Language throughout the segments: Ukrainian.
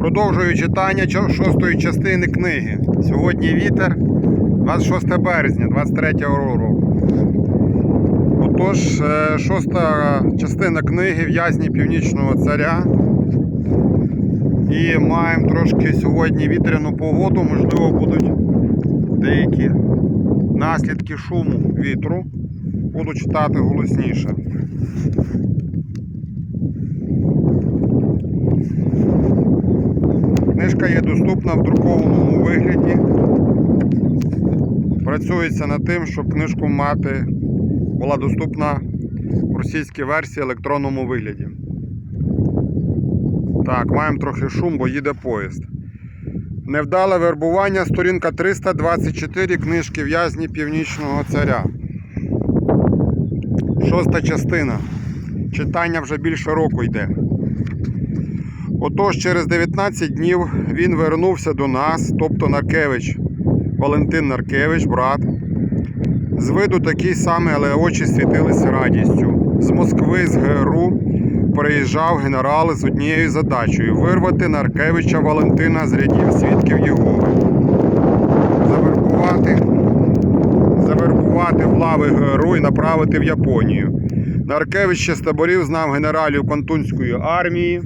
Продовжую читання шостої частини книги. Сьогодні вітер, 26 березня 23 року. Отож, е, шоста частина книги В'язні Північного царя. І маємо трошки сьогодні вітряну погоду, можливо, будуть деякі наслідки шуму вітру. Буду читати голосніше. Книжка є доступна в друкованому вигляді. Працюється над тим, щоб книжку мати була доступна в російській версії електронному вигляді. Так, маємо трохи шум, бо їде поїзд. Невдале вербування, сторінка 324 книжки В'язні Північного царя. Шоста частина. Читання вже більше року йде. Отож, через 19 днів він вернувся до нас, тобто Наркевич, Валентин Наркевич, брат. З виду такий самий, але очі світилися радістю. З Москви, з ГРУ приїжджав генерал з однією задачею вирвати Наркевича Валентина з рядів свідків Єгови. Завербувати, завербувати в лави ГРУ і направити в Японію. Наркевич ще з таборів знав генералів Контунської армії.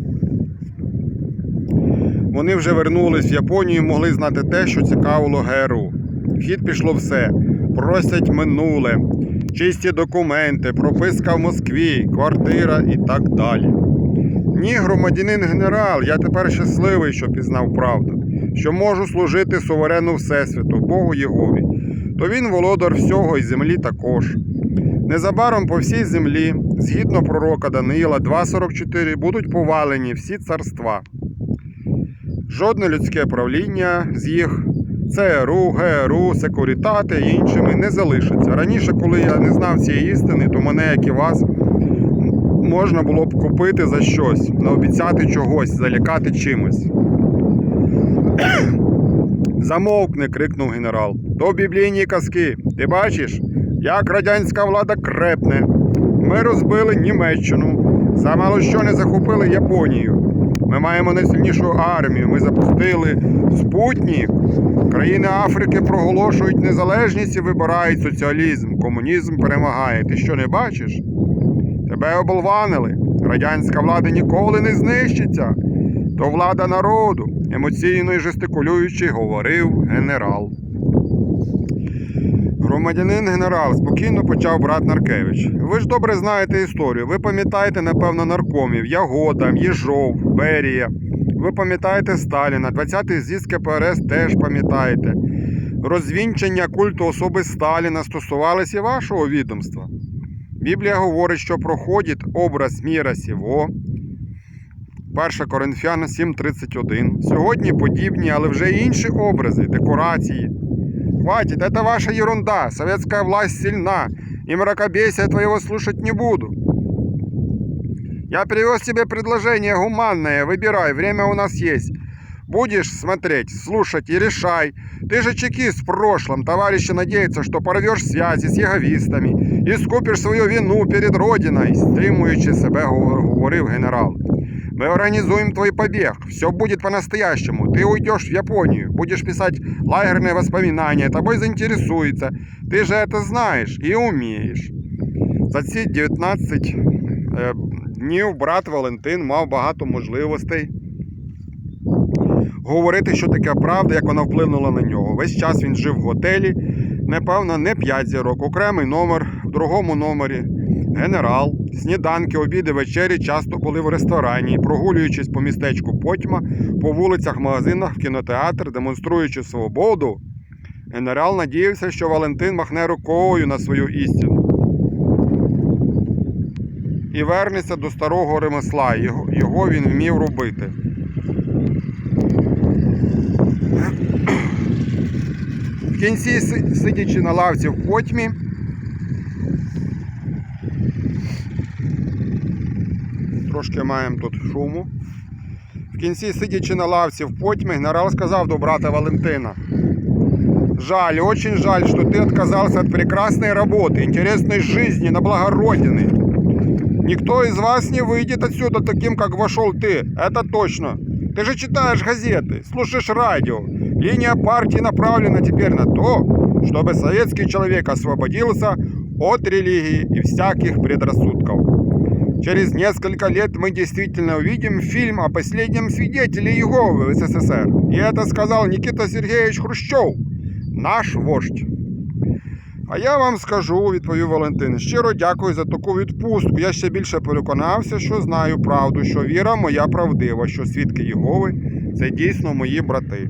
Вони вже вернулись в Японію і могли знати те, що цікавило ГРУ. В хід пішло все. Просять минуле, чисті документи, прописка в Москві, квартира і так далі. Ні, громадянин генерал, я тепер щасливий, що пізнав правду, що можу служити суверену Всесвіту, Богу Єгові. То він володар всього і землі також. Незабаром по всій землі, згідно пророка Даниїла 2.44, будуть повалені всі царства. Жодне людське правління з їх ЦРУ, ГРУ, Секурітати і іншими не залишиться. Раніше, коли я не знав цієї істини, то мене, як і вас, можна було б купити за щось, наобіцяти чогось, залякати чимось. Замовкни, крикнув генерал. То біблійні казки. Ти бачиш, як радянська влада крепне. Ми розбили Німеччину. Замало що не захопили Японію. Ми маємо найсильнішу армію. Ми запустили спутник. Країни Африки проголошують незалежність і вибирають соціалізм. Комунізм перемагає. Ти що не бачиш? Тебе оболванили. Радянська влада ніколи не знищиться. То влада народу, емоційно і жестикулюючи, говорив генерал. Громадянин генерал спокійно почав брат Наркевич. Ви ж добре знаєте історію. Ви пам'ятаєте, напевно, наркомів Ягода, Єжов, Берія. Ви пам'ятаєте Сталіна, 20-й з'їзд КПРС теж пам'ятаєте. Розвінчення культу особи Сталіна стосувалися вашого відомства. Біблія говорить, що проходить образ міра сіво. 1 Коринфяна 7.31. Сьогодні подібні, але вже інші образи, декорації. Хватит, это ваша ерунда. Советская власть сильна, и мракобесия твоего слушать не буду. Я привез тебе предложение гуманное, выбирай, время у нас есть. Будешь смотреть, слушать и решай. Ты же чекист в прошлом, товарищи надеются, что порвешь связи с яговистами и скупишь свою вину перед Родиной, стримуючи себе, гов- говорив генерал. Мы организуем твой побег. Все будет по-настоящему. Ты уйдешь в Японию, будешь писать лагерные воспоминания, тобой заинтересуется. Ты же это знаешь и умеешь. За ці 19 е, днів брат Валентин мав багато можливостей говорити, що таке правда, як вона вплинула на нього. Весь час він жив в готелі, напевно, не 5 зірок, окремий номер, в другому номері генерал. Сніданки, обіди, вечері часто були в ресторані, прогулюючись по містечку Потьма, по вулицях, магазинах, в кінотеатр, демонструючи свободу. Генерал надіявся, що Валентин махне рукою на свою істину. І вернеться до старого ремесла. Його, його він вмів робити. В кінці, сидячи на лавці в потьмі, трошки маємо тут шуму. В кінці, сидячи на лавці в потьмі, генерал сказав до брата Валентина. Жаль, очень жаль, что ты отказался от прекрасной работы, интересной жизни на благо Родины. Никто из вас не выйдет отсюда таким, как вошел ты, это точно. Ты же читаешь газеты, слушаешь радио. Линия партии направлена теперь на то, чтобы советский человек освободился от религии и всяких предрассудков. Через несколько лет мы действительно увидим фильм о последнем свидетеле Иеговы в СССР. И это сказал Никита Сергеевич Хрущев, наш вождь. А я вам скажу, відповів Валентин, щиро дякую за таку відпустку. Я ще більше переконався, що знаю правду, що віра моя правдива, що свідки Єгови це дійсно мої брати.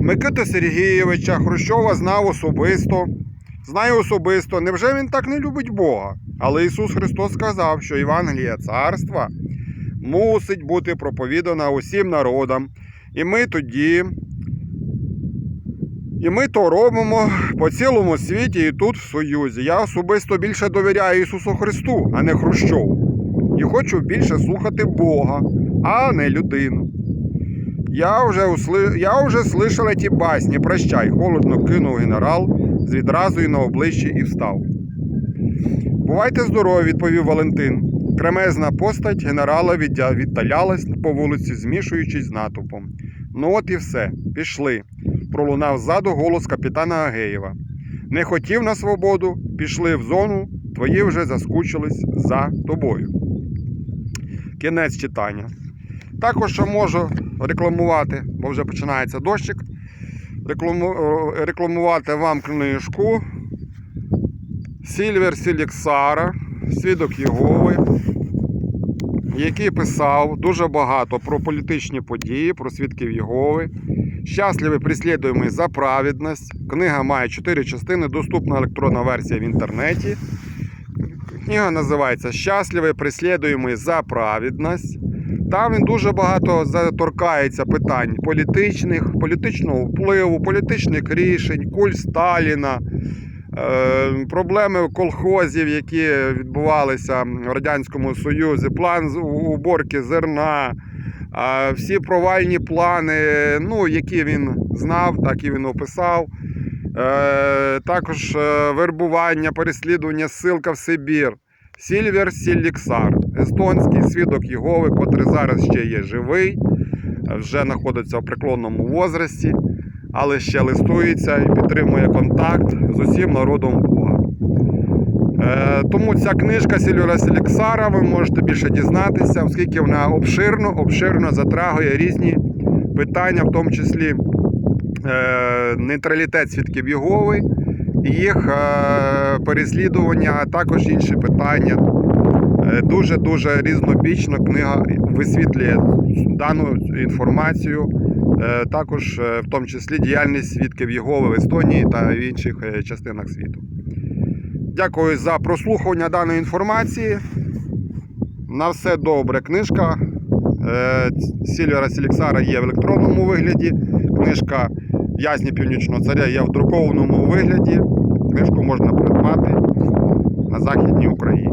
Микита Сергійовича Хрущова знав особисто. Знаю особисто, невже він так не любить Бога? Але Ісус Христос сказав, що Євангелія царства мусить бути проповідана усім народам. І ми тоді і ми то робимо по цілому світі і тут в Союзі. Я особисто більше довіряю Ісусу Христу, а не Хрущову. І хочу більше слухати Бога, а не людину. Я вже, усли... Я вже слышав ті басні, прощай, холодно кинув генерал з відразою на обличчі і встав. Бувайте здорові, відповів Валентин. Кремезна постать генерала віддалялась по вулиці, змішуючись з натовпом. Ну от і все, пішли пролунав ззаду голос капітана Агеєва. Не хотів на свободу, пішли в зону, твої вже заскучились за тобою. Кінець читання. Також ще можу рекламувати, бо вже починається дощик. Рекламувати вам книжку Сільвер Сіліксара, Свідок Єгови, який писав дуже багато про політичні події, про свідків Єгови. Щасливий преслідуємий за праведність. Книга має 4 частини, доступна електронна версія в інтернеті. Книга називається Щасливий преслідуємий за праведність. Там він дуже багато заторкається питань політичних, політичного впливу, політичних рішень, культ Сталіна, проблеми колхозів, які відбувалися в Радянському Союзі, план уборки зерна. Всі провальні плани, ну, які він знав, так і він описав. Е, також е, вербування, переслідування, ссилка в Сибір. Сільвер Сіліксар, естонський свідок Єгови, котрий зараз ще є живий, е, вже знаходиться в преклонному возрасті, але ще листується і підтримує контакт з усім народом Бога. Е, Тому ця книжка Сільвера Селіксара ви можете більше дізнатися, оскільки вона обширно, обширно затрагує різні питання, в тому числі е, нейтралітет свідків Єгови, їх е, переслідування, а також інші питання. Е, Дуже-дуже різнобічно книга висвітлює дану інформацію, також е, в тому числі діяльність свідків Єгови в Естонії та в інших е, частинах світу. Дякую за прослухування даної інформації. На все добре. Книжка е, Сільвера Селіксара є в електронному вигляді. Книжка Ясні Північного Царя є в друкованому вигляді. Книжку можна придбати на Західній Україні.